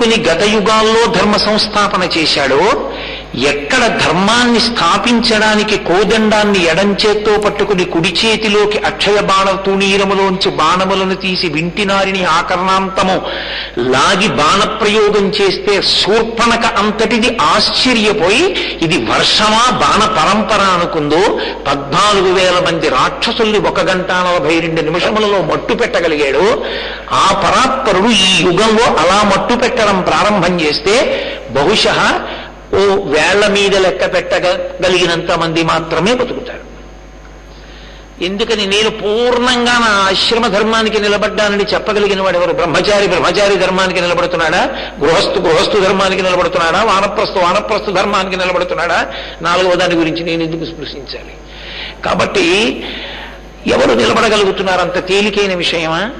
పట్టుకుని గత యుగాల్లో ధర్మ సంస్థాపన చేశాడో ఎక్కడ ధర్మాన్ని స్థాపించడానికి కోదండాన్ని ఎడంచేత్తో పట్టుకుని కుడి చేతిలోకి అక్షయ బాణ తూణీరములోంచి బాణములను తీసి వింటినారిని ఆకరణాంతము లాగి బాణప్రయోగం చేస్తే శూర్పణక అంతటిది ఆశ్చర్యపోయి ఇది వర్షమా బాణ పరంపర అనుకుందో పద్నాలుగు వేల మంది రాక్షసుల్ని ఒక గంట నలభై రెండు నిమిషములలో మట్టు పెట్టగలిగాడు. ఆ పరాత్పరుడు ఈ యుగంలో అలా మట్టు పెట్టడం ప్రారంభం చేస్తే బహుశా ఓ వేళ్ళ మీద లెక్క పెట్టగలిగినంత మంది మాత్రమే బతుకుతారు. ఎందుకని నేను పూర్ణంగా నా ఆశ్రమ ధర్మానికి నిలబడ్డానని చెప్పగలిగిన వాడు ఎవరు? బ్రహ్మచారి బ్రహ్మచారి ధర్మానికి నిలబడుతున్నాడా? గృహస్థు గృహస్థు ధర్మానికి నిలబడుతున్నాడా? వానప్రస్థు వానప్రస్థు ధర్మానికి నిలబడుతున్నాడా? నాలుగవ దాని గురించి నేను ఎందుకు స్పృశించాలి? కాబట్టి ఎవరు నిలబడగలుగుతున్నారు అంత తేలికైన విషయమా?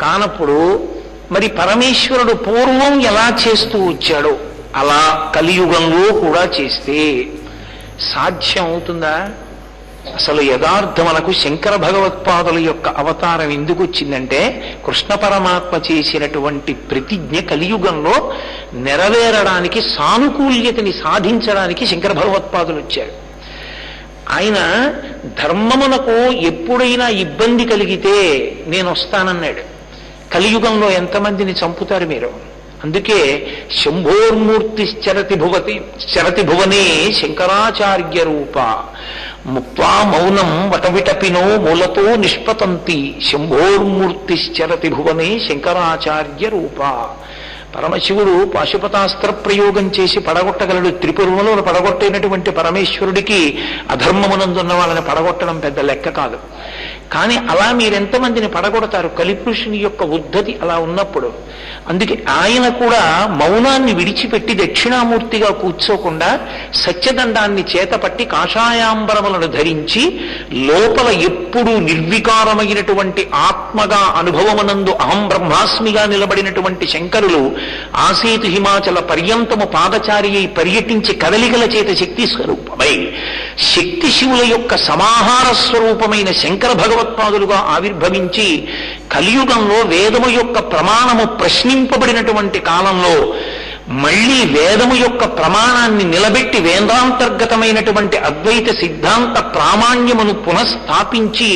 కానప్పుడు మరి పరమేశ్వరుడు పూర్వం ఎలా చేస్తూ వచ్చాడో అలా కలియుగంలో కూడా చేస్తే సాధ్యం అవుతుందా? అసలు యథార్థమనకు శంకర భగవత్పాదుల యొక్క అవతారం ఎందుకు వచ్చిందంటే కృష్ణ పరమాత్మ చేసినటువంటి ప్రతిజ్ఞ కలియుగంలో నెరవేరడానికి సానుకూల్యతని సాధించడానికి శంకర భగవత్పాదులు వచ్చారు. ఆయన ధర్మమునకు ఎప్పుడైనా ఇబ్బంది కలిగితే నేను వస్తానన్నాడు. కలియుగంలో ఎంతమందిని చంపుతారు మీరు? అందుకే శంభోర్మూర్తిశ్చరతి భువతి చరతి భువనే శంకరాచార్య రూప. ముక్వా మౌనం వటవిటపినో మూలతో నిష్పతంతి శంభోర్మూర్తిశ్చరతి భువనే శంకరాచార్య రూప. పరమశివుడు పాశుపతాస్త్ర ప్రయోగం చేసి పడగొట్టగలడు. త్రిపురములో పడగొట్టైనటువంటి పరమేశ్వరుడికి అధర్మమునందున్న వాళ్ళని పడగొట్టడం పెద్ద లెక్క కాదు. కానీ అలా మీరెంతమందిని పడగొడతారు? కలిపురుషుని యొక్క ఉద్ధతి అలా ఉన్నప్పుడు. అందుకే ఆయన కూడా మౌనాన్ని విడిచిపెట్టి దక్షిణామూర్తిగా కూర్చోకుండా సత్యదండాన్ని చేతపట్టి కాషాయాంబరములను ధరించి లోపల ఎప్పుడూ నిర్వికారమైనటువంటి ఆత్మగా అనుభవమనందు అహం బ్రహ్మాస్మిగా నిలబడినటువంటి శంకరులు ఆసీతు హిమాచల పర్యంతము పాదచారి అయి పర్యటించి కదలికల చేత శక్తి స్వరూపమై శక్తి శివుల యొక్క సమాహార స్వరూపమైన శంకర భగవత్పాదులుగా ఆవిర్భవించి కలియుగంలో వేదము యొక్క ప్రమాణము ప్రశ్నింపబడినటువంటి కాలంలో మళ్ళీ వేదము యొక్క ప్రమాణాన్ని నిలబెట్టి వేదాంతర్గతమైనటువంటి అద్వైత సిద్ధాంత ప్రామాణ్యమును పునఃస్థాపించి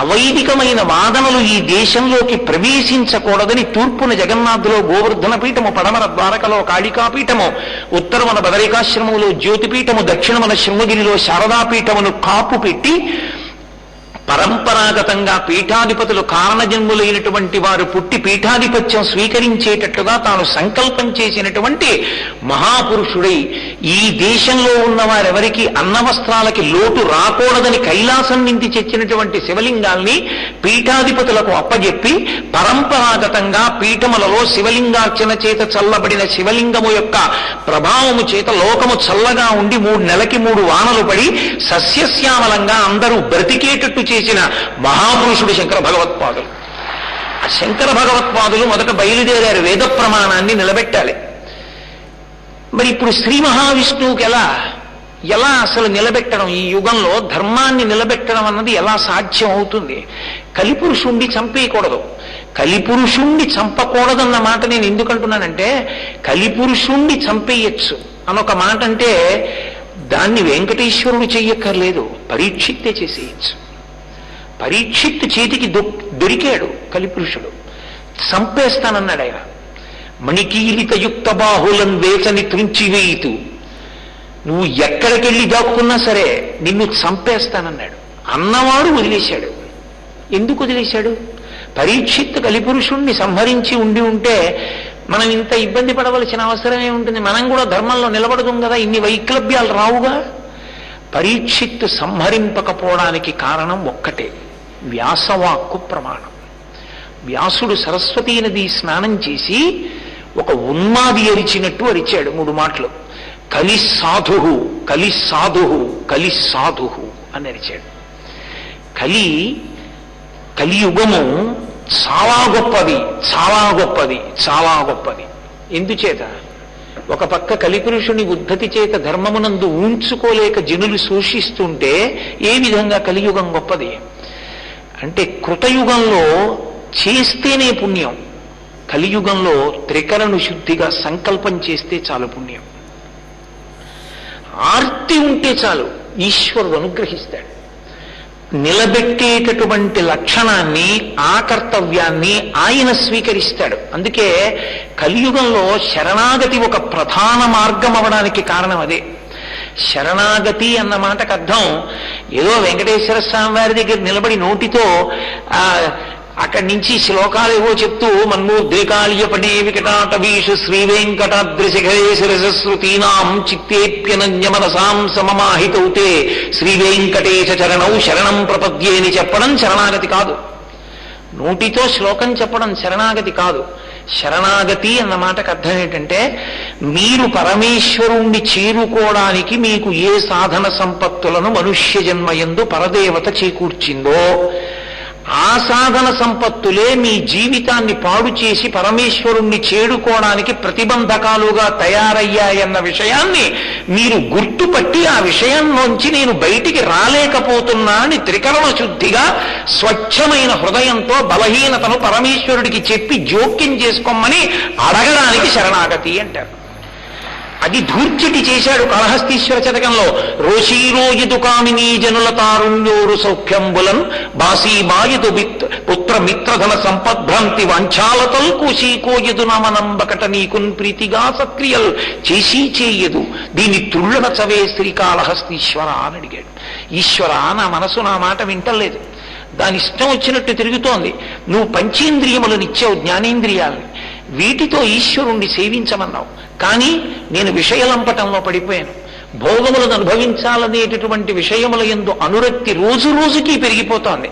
అవైదికమైన వాదనలు ఈ దేశంలోకి ప్రవేశించకూడదని తూర్పున జగన్నాథులో గోవర్ధన పీఠము పడమర ద్వారకలో కాళికాపీఠము ఉత్తరమున బదరికాశ్రమంలో జ్యోతిపీఠము దక్షిణమున శృంగగిరిలో శారదాపీఠమును కాపు పెట్టి పరంపర పరంపరాగతంగా పీఠాధిపతులు కారణజన్ములైనటువంటి వారు పుట్టి పీఠాధిపత్యం స్వీకరించేటట్లుగా తాను సంకల్పం చేసినటువంటి మహాపురుషుడై ఈ దేశంలో ఉన్న వారెవరికి అన్నవస్త్రాలకి లోటు రాకూడదని కైలాసం నింది చెచ్చినటువంటి శివలింగాల్ని పీఠాధిపతులకు అప్పజెప్పి పరంపరాగతంగా పీఠములలో శివలింగార్చన చేత చల్లబడిన శివలింగము యొక్క ప్రభావము చేత లోకము చల్లగా ఉండి మూడు నెలకి మూడు వానలు పడి సస్యశ్యామలంగా అందరూ బ్రతికేటట్టు చేసిన మహాపురుషుడు శంకర భగవత్పాదులు. ఆ శంకర భగవత్పాదులు మొదట బయలుదేరారు వేద ప్రమాణాన్ని నిలబెట్టాలి. మరి ఇప్పుడు శ్రీ మహావిష్ణువుకి ఎలా ఎలా అసలు నిలబెట్టడం? ఈ యుగంలో ధర్మాన్ని నిలబెట్టడం అన్నది ఎలా సాధ్యం అవుతుంది? కలిపురుషుణ్ణి చంపేయకూడదు. కలిపురుషుణ్ణి చంపకూడదన్న మాట నేను ఎందుకంటున్నానంటే కలిపురుషుణ్ణి చంపేయచ్చు. అనొక మాట అంటే దాన్ని వెంకటేశ్వరుడు చెయ్యక్కర్లేదు పరీక్షిత్తే చేసేయచ్చు. పరీక్షిత్ చేతికి దొ- దొరికాడు కలిపురుషుడు. చంపేస్తానన్నాడు ఆయన. మణికీలిత యుక్త బాహులం వేచని త్రుంచివేయితూ నువ్వు ఎక్కడికెళ్ళి దాక్కున్నా సరే నిన్ను చంపేస్తానన్నాడు. అన్నవాడు వదిలేశాడు. ఎందుకు వదిలేశాడు? పరీక్షిత్ కలిపురుషుణ్ణి సంహరించి ఉండి ఉంటే మనం ఇంత ఇబ్బంది పడవలసిన అవసరమే ఉంటుంది. మనం కూడా ధర్మంలో నిలబడదాం కదా ఇన్ని వైక్లభ్యాలు రావుగా? పరీక్షిత్తు సంహరింపకపోవడానికి కారణం ఒక్కటే. వ్యాసవాక్కు ప్రమాణం. వ్యాసుడు సరస్వతీ నది స్నానం చేసి ఒక ఉన్మాది అరిచినట్టు అరిచాడు మూడు మాటలు. కలి సాధు కలి సాధు కలి సాధు అని అరిచాడు. కలి కలియుగము చాలా గొప్పది చాలా గొప్పది చాలా గొప్పది. ఎందుచేత? ఒక పక్క కలిపురుషుని ఉద్ధతి చేత ధర్మమునందు ఉంచుకోలేక జనులు శోషిస్తుంటే ఏ విధంగా కలియుగం గొప్పది? అంటే కృతయుగంలో చేస్తేనే పుణ్యం. కలియుగంలో త్రికరణు శుద్ధిగా సంకల్పం చేస్తే చాలు పుణ్యం. ఆర్తి ఉంటే చాలు ఈశ్వరుడు అనుగ్రహిస్తాడు. నిలబెట్టేటటువంటి లక్షణాన్ని ఆ కర్తవ్యాన్ని ఆయన స్వీకరిస్తాడు. అందుకే కలియుగంలో శరణాగతి ఒక ప్రధాన మార్గం అవడానికి కారణం అదే. శరణాగతి అన్న మాటకు అర్థం ఏదో వెంకటేశ్వర స్వామి వారి దగ్గర నిలబడి నోటితో ఆ అక్కడి నుంచి శ్లోకాలు ఏవో చెప్తూ మన్మూర్ధ్రికాళ్యపడే వికటాటవీషు శ్రీ వెంకటాద్రిశిఖరే చిత్తేప్యనన్యమనసాం సమమాహితౌతే శ్రీవేంకటేశ చరణౌ శరణం ప్రపద్యేని చెప్పడం శరణాగతి కాదు. నోటితో శ్లోకం చెప్పడం శరణాగతి కాదు. శరణాగతి అన్న మాటకు అర్థం ఏంటంటే మీరు పరమేశ్వరుణ్ణి చేరుకోవడానికి మీకు ఏ సాధన సంపత్తులను మనుష్య జన్మయందు పరదేవత చేకూర్చిందో ఆ సాధన సంపత్తులే మీ జీవితాన్ని పాడు చేసి పరమేశ్వరుణ్ణి చేరుకోవడానికి ప్రతిబంధకాలుగా తయారయ్యాయన్న విషయాన్ని మీరు గుర్తుపట్టి ఆ విషయంలోంచి నేను బయటికి రాలేకపోతున్నా అని త్రికరణ శుద్ధిగా స్వచ్ఛమైన హృదయంతో బలహీనతను పరమేశ్వరుడికి చెప్పి జోక్యం చేసుకోమని అడగడానికి శరణాగతి అంటారు. అది ధూర్చటి చేశాడు కాళహస్తీశ్వర చతకంలో రోషీరోయదు కామినీ జనుల తారుణ్యోరు సౌఖ్యంబులన్ బాసీబాయదు పుత్ర మిత్రధన సంపద్భ్రాంతి వంచాలతల్ కోశీకోయదు నమనంబకట నీకున్ ప్రీతిగా సక్రియల్ చేసి చేయదు. దీని తుళ్ళన చవే శ్రీకాళహస్తీశ్వర అని అడిగాడు. ఈశ్వర నా మనసు నా మాట వింటలేదు. దాని ఇష్టం వచ్చినట్టు తిరుగుతోంది. నువ్వు పంచేంద్రియములను ఇచ్చావు జ్ఞానేంద్రియాలని. వీటితో ఈశ్వరుణ్ణి సేవించమన్నావు. కానీ నేను విషయలంపటంలో పడిపోయాను. భోగములను అనుభవించాలనేటటువంటి విషయముల ఎందు అనురక్తి రోజు రోజుకి పెరిగిపోతోంది.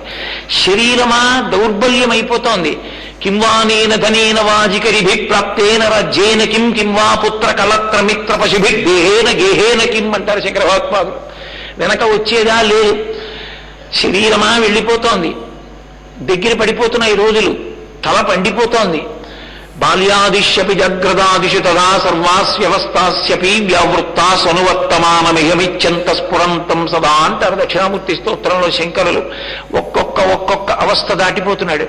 శరీరమా దౌర్బల్యమైపోతోంది. కింవానేన ధనేన వాజికరిభి ప్రాప్తేన రాజ్యేన కిం కింవా పుత్ర కలత్ర మిత్ర పశుభి దేహేన గేహేన కిం అంటారు శంకర భగవత్పాదులు వెనక వచ్చేదా లేదు. శరీరమా వెళ్ళిపోతోంది. దగ్గర పడిపోతున్నాయి రోజులు. తల పండిపోతోంది. బాల్యాదిశ్యపి జగ్రదాదిషు తదా సర్వాస్యవస్థాస్యపి వ్యావృత్తా సనువర్తమానమిహమిత్యంత స్ఫురంతం సదా అంటారు దక్షిణామూర్తి స్తోత్రంలో శంకరులు. ఒక్కొక్క ఒక్కొక్క అవస్థ దాటిపోతున్నాడు.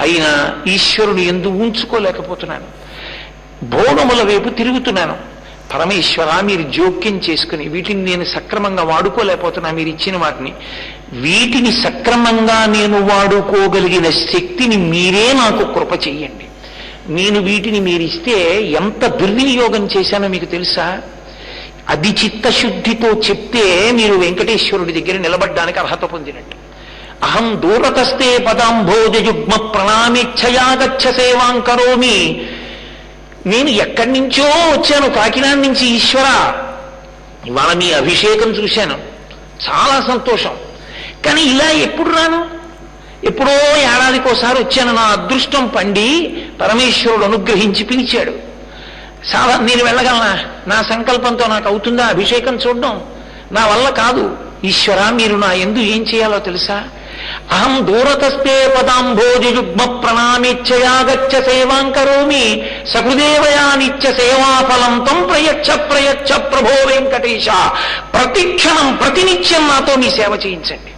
అయినా ఈశ్వరుని ఎందు ఉంచుకోలేకపోతున్నాను. భోగముల వైపు తిరుగుతున్నాను. పరమేశ్వర మీరు జోక్యం చేసుకుని వీటిని నేను సక్రమంగా వాడుకోలేకపోతున్నా మీరు ఇచ్చిన వాటిని. వీటిని సక్రమంగా నేను వాడుకోగలిగిన శక్తిని మీరే నాకు కృప చెయ్యండి. నేను వీటిని మీరిస్తే ఎంత దుర్వినియోగం చేశానో మీకు తెలుసా? అది చిత్తశుద్ధితో చెప్తే మీరు వెంకటేశ్వరుడి దగ్గర నిలబడ్డానికి అర్హత పొందినట్టు. అహం దూరతస్తే పదాంభోజయుగ్మ ప్రణామిచ్చయాగచ్చ సేవాం కరోమి. నేను ఎక్కడి నుంచో వచ్చాను కాకినాడ నుంచి ఈశ్వర. ఇవాళ మీ అభిషేకం చూశాను. చాలా సంతోషం. కానీ ఇలా ఎప్పుడు రాను? ఎప్పుడో ఏడాదికోసారి వచ్చాను. నా అదృష్టం పండి పరమేశ్వరుడు అనుగ్రహించి పిలిచాడు. సాధన నేను వెళ్ళగలనా? నా సంకల్పంతో నాకు అవుతుందా? అభిషేకం చూడడం. నా వల్ల కాదు. ఈశ్వర మీరు నా ఎందు ఏం చేయాలో తెలుసా? అహం దూరతస్తే పదాంభోజయుగ్మ ప్రణామిచ్చయాగచ్చ సేవాం కరోమి. సహృదేవయా నిత్య సేవాఫలం తం ప్రయచ్చ ప్రయచ్చ ప్రభో వెంకటేశ. ప్రతిక్షణం ప్రతినిత్యం నాతో మీ సేవ చేయించండి.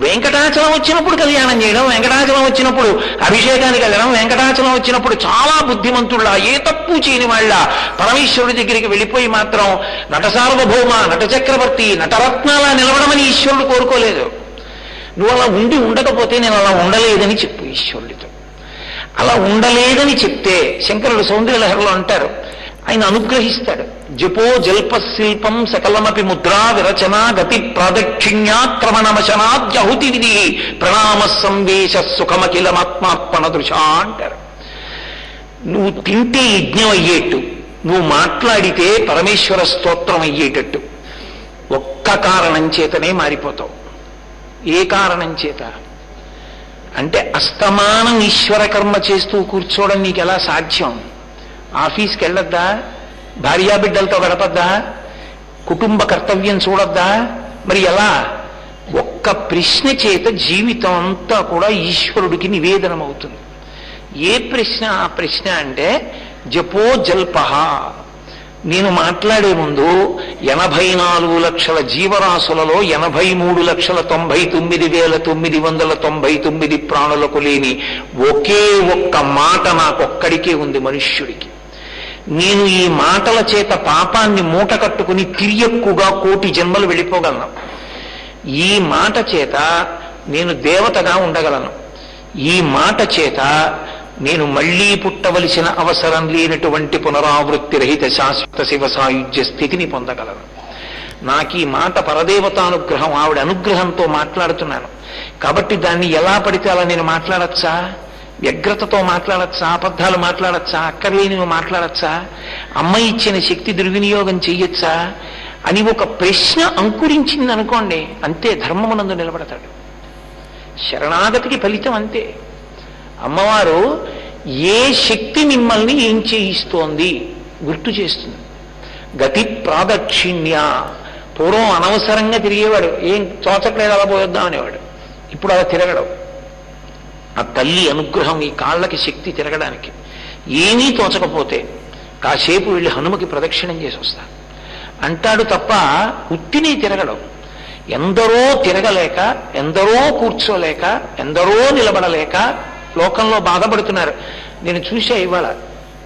వెంకటాచలం వచ్చినప్పుడు కళ్యాణం చేయడం వెంకటాచలం వచ్చినప్పుడు అభిషేకానికి వెళ్ళడం వెంకటాచలం వచ్చినప్పుడు చాలా బుద్ధిమంతుళ్ళ ఏ తప్పు చేయని వాళ్ళ పరమేశ్వరుడి దగ్గరికి వెళ్ళిపోయి మాత్రం నట సార్వభౌమ నట చక్రవర్తి నటరత్నాల నిలవడమని ఈశ్వరుడు కోరుకోలేదు. నువ్వు అలా ఉండి ఉండకపోతే నేను అలా ఉండలేదని చెప్పు ఈశ్వరుడితో. అలా ఉండలేదని చెప్తే శంకరుడు సౌందర్యలహరిలో అంటారు ఆయన అనుగ్రహిస్తాడు. జపో జల్ప శిల్పం సకలమపి ముద్రా విరచనా గతి ప్రాదక్షిణ్యాక్రమణమశనాద్యహుతి విధి ప్రణామ సంవేశ సుఖమఖిలమాత్మార్పణ దృశా అంటారు నువ్వు తింటే యజ్ఞం అయ్యేట్టు నువ్వు మాట్లాడితే పరమేశ్వర స్తోత్రం అయ్యేటట్టు ఒక్క కారణం చేతనే మారిపోతావు. ఏ కారణం చేత? అంటే అస్తమానం ఈశ్వర కర్మ చేస్తూ కూర్చోవడం నీకు ఎలా సాధ్యం? ఆఫీస్కి వెళ్ళొద్దా భార్యాబిడ్డలతో గడపద్దా? కుటుంబ కర్తవ్యం చూడొద్దా? మరి ఎలా? ఒక్క ప్రశ్న చేత జీవితం అంతా కూడా ఈశ్వరుడికి నివేదనమవుతుంది. ఏ ప్రశ్న? ఆ ప్రశ్న అంటే జపో జల్పహ. నేను మాట్లాడే ముందు ఎనభై నాలుగు లక్షల జీవరాశులలో ఎనభై మూడు లక్షల తొంభై తొమ్మిది వేల తొమ్మిది వందల తొంభై తొమ్మిది ప్రాణులకు లేని ఒకే ఒక్క మాట నాకొక్కడికే ఉంది మనుష్యుడికి. నేను ఈ మాటల చేత పాపాన్ని మూట కట్టుకుని తిరియక్కుగా కోటి జన్మలు వెళ్ళిపోగలను. ఈ మాట చేత నేను దేవతగా ఉండగలను. ఈ మాట చేత నేను మళ్ళీ పుట్టవలసిన అవసరం లేనటువంటి పునరావృత్తి రహిత శాశ్వత శివ సాయుధ్య స్థితిని పొందగలను. నాకు ఈ మాట పరదేవతానుగ్రహం ఆవిడ అనుగ్రహంతో మాట్లాడుతున్నాను. కాబట్టి దాన్ని ఎలా పడితే అలా నేను మాట్లాడచ్చా? వ్యగ్రతతో మాట్లాడచ్చా? అబద్ధాలు మాట్లాడచ్చా? అక్కర్లేనివి మాట్లాడచ్చా? అమ్మ ఇచ్చిన శక్తి దుర్వినియోగం చెయ్యొచ్చా? అని ఒక ప్రశ్న అంకురించింది అనుకోండి అంతే ధర్మమునందు నిలబడతాడు. శరణాగతికి ఫలితం అంతే. అమ్మవారు ఏ శక్తి మిమ్మల్ని ఏం చేయిస్తోంది గుర్తు చేస్తుంది. గతి ప్రాదక్షిణ్య. పూర్వం అనవసరంగా తిరిగేవాడు ఏం తోచట్లేదు అలా పోయొద్దాం అనేవాడు. ఇప్పుడు అలా తిరగడం. ఆ తల్లి అనుగ్రహం ఈ కాళ్ళకి శక్తి తిరగడానికి. ఏమీ తోచకపోతే కాసేపు వెళ్ళి హనుమకి ప్రదక్షిణం చేసి వస్తా. అంటాడు తప్ప ఉత్తిని తిరగడం. ఎందరో తిరగలేక ఎందరో కూర్చోలేక ఎందరో నిలబడలేక లోకంలో బాధపడుతున్నారు. నేను చూసా ఇవాళ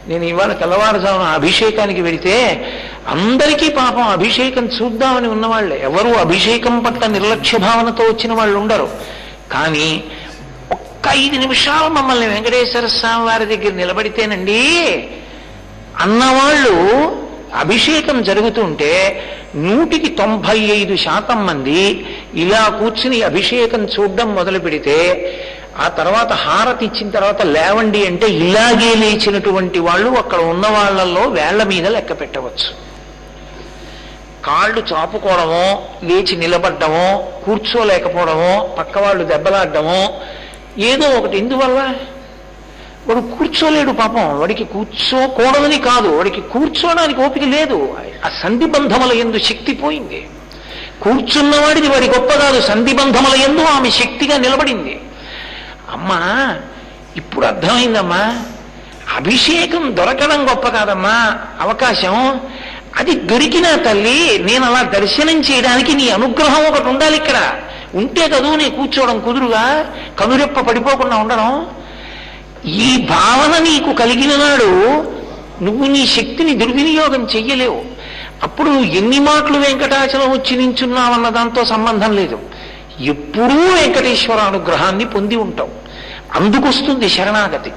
నేను ఇవాళ తెల్లవారుజామున అభిషేకానికి వెళితే అందరికీ పాపం అభిషేకం చూద్దామని ఉన్నవాళ్ళే ఎవరు అభిషేకం పట్ల నిర్లక్ష్య భావనతో వచ్చిన వాళ్ళు ఉండరు. కానీ ఒక్క ఐదు నిమిషాలు మమ్మల్ని వెంకటేశ్వర స్వామి వారి దగ్గర నిలబడితేనండి అన్నవాళ్ళు అభిషేకం జరుగుతుంటే నూటికి తొంభై ఐదు శాతం మంది ఇలా కూర్చుని అభిషేకం చూడడం మొదలు పెడితే ఆ తర్వాత హారతి ఇచ్చిన తర్వాత లేవండి అంటే ఇలాగే లేచినటువంటి వాళ్ళు అక్కడ ఉన్న వాళ్ళల్లో వేళ్ళ మీద లెక్క పెట్టవచ్చు. కాళ్ళు చాపుకోవడమో లేచి నిలబడ్డమో కూర్చోలేకపోవడమో పక్క వాళ్ళు దెబ్బలాడడమో ఏదో ఒకటి. ఎందువల్ల? వాడు కూర్చోలేడు పాపం. వాడికి కూర్చోకూడదని కాదు. వాడికి కూర్చోడానికి ఓపిక లేదు. ఆ సంధిబంధముల ఎందు శక్తి పోయింది. కూర్చున్నవాడిది వాడి గొప్ప కాదు. సంధిబంధముల ఎందు ఆమె శక్తిగా నిలబడింది. అమ్మా ఇప్పుడు అర్థమైందమ్మా. అభిషేకం దొరకడం గొప్ప కాదమ్మా. అవకాశం అది దొరికిన తల్లి నేను అలా దర్శనం చేయడానికి నీ అనుగ్రహం ఒకటి ఉండాలి ఇక్కడ. ఉంటే కదూ నీ కూర్చోవడం కుదురుగా? కనురెప్ప పడిపోకుండా ఉండడం? ఈ భావన నీకు కలిగిన నాడు నువ్వు నీ శక్తిని దుర్వినియోగం చెయ్యలేవు. అప్పుడు నువ్వు ఎన్ని మాటలు వెంకటాచలం వచ్చి నించున్నావన్న దాంతో సంబంధం లేదు. ఎప్పుడూ వెంకటేశ్వర అనుగ్రహాన్ని పొంది ఉంటావు. అందుకొస్తుంది శరణాగతి.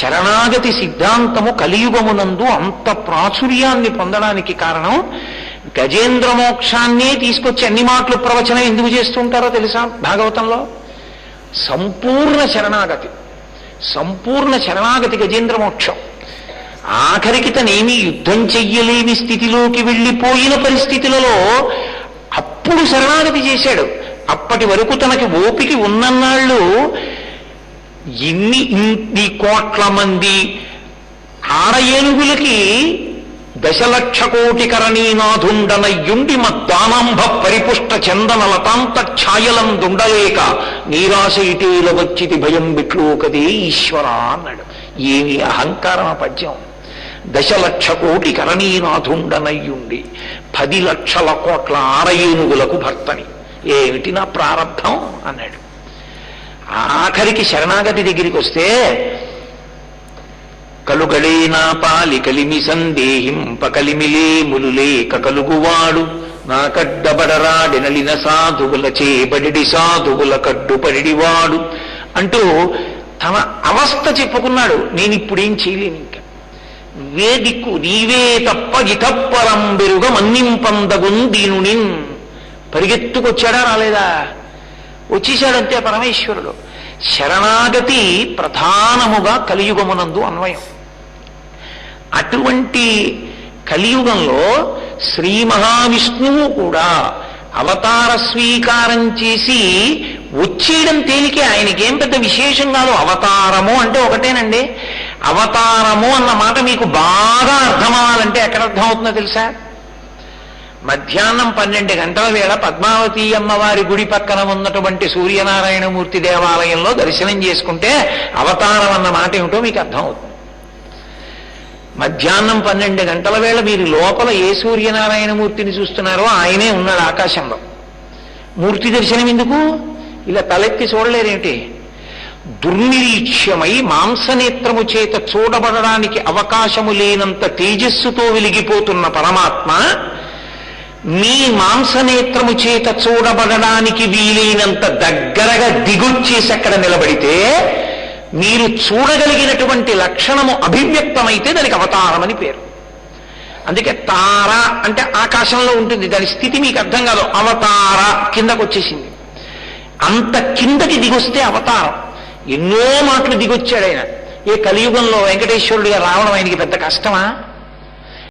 శరణాగతి సిద్ధాంతము కలియుగమునందు అంత ప్రాచుర్యాన్ని పొందడానికి కారణం గజేంద్ర మోక్షాన్నే తీసుకొచ్చి అన్ని మాటలు ప్రవచనం ఎందుకు చేస్తుంటారో తెలుసా? భాగవతంలో? సంపూర్ణ శరణాగతి. సంపూర్ణ శరణాగతి గజేంద్ర మోక్షం ఆఖరికి తనేమి యుద్ధం చెయ్యలేని స్థితిలోకి వెళ్ళిపోయిన పరిస్థితులలో అప్పుడు శరణాగతి చేశాడు. అప్పటి వరకు తనకి ఓపికి ఉన్నన్నాళ్ళు ఇన్ని ఇన్ని కోట్ల మంది ఆడ ఏనుగులకి దశలక్ష కోటి కరణీనాథుండనయ్యుండి మద్దానాంభ పరిపుష్ట చందన లతాంత ఛాయలందుండలేక నీరాశ ఇటీల వచ్చితి భయం బిట్లోకదే ఈశ్వర అన్నాడు ఏమి అహంకారం పద్యం దశలక్ష కోటి కరణీనాథుండనయ్యుండి పది లక్షల కోట్ల ఆరయేనుగులకు భర్తని. ఏమిటి నా ప్రారంభం? అన్నాడు. ఆఖరికి శరణాగతి దగ్గరికి వస్తే కలుగడేనా పాలి కలిమి సందేహింప కలిమిలే ములులేక కలుగువాడు నా కడ్డబడరాడెనలిన సాధువుల చేబడి సాధువుల కడ్డుపడివాడు అంటూ తన అవస్థ చెప్పుకున్నాడు. నేను ఇప్పుడు ఏం చేయలేను ఇంకా. నువ్వే దిక్కు నీవే తప్ప ఇతప్పరం బెరుగ మన్నింపందగున్ దీనుని పరిగెత్తుకొచ్చాడా రాలేదా? వచ్చేశాడంతే పరమేశ్వరుడు. శరణాగతి ప్రధానముగా కలియుగమునందు అన్వయం. అటువంటి కలియుగంలో శ్రీ మహావిష్ణువు కూడా అవతార స్వీకారం చేసి వచ్చేయడం తేలికే ఆయనకేం పెద్ద విశేషం కాదు. అవతారము అంటే ఒకటేనండి. అవతారము అన్న మాట మీకు బాగా అర్థమవ్వాలంటే ఎక్కడ అర్థమవుతుందో తెలుసా? మధ్యాహ్నం పన్నెండు గంటల వేళ పద్మావతి అమ్మవారి గుడి పక్కన ఉన్నటువంటి సూర్యనారాయణమూర్తి దేవాలయంలో దర్శనం చేసుకుంటే అవతారం అన్న మాట ఏమిటో మీకు అర్థమవుతుంది. మధ్యాహ్నం పన్నెండు గంటల వేళ మీరు లోపల ఏ సూర్యనారాయణమూర్తిని చూస్తున్నారో ఆయనే ఉన్నాడు ఆకాశంలో. మూర్తి దర్శనం ఎందుకు? ఇలా తలెత్తి చూడలేరేమిటి? దుర్నిరీక్ష్యమై మాంసనేత్రము చేత చూడబడడానికి అవకాశము లేనంత తేజస్సుతో వెలిగిపోతున్న పరమాత్మ మీ మాంసనేత్రము చేత చూడబడడానికి వీలైనంత దగ్గరగా దిగొచ్చేసి అక్కడ నిలబడితే మీరు చూడగలిగినటువంటి లక్షణము అభివ్యక్తమైతే దానికి అవతారం అని పేరు. అందుకే తార అంటే ఆకాశంలో ఉంటుంది దాని స్థితి మీకు అర్థం కాదు. అవతార కిందకు వచ్చేసింది అంత కిందకి దిగొస్తే అవతారం. ఎన్నో మాటలు దిగొచ్చాడు ఆయన. ఏ కలియుగంలో వెంకటేశ్వరుడిగా రావడం ఆయనకి పెద్ద కష్టమా?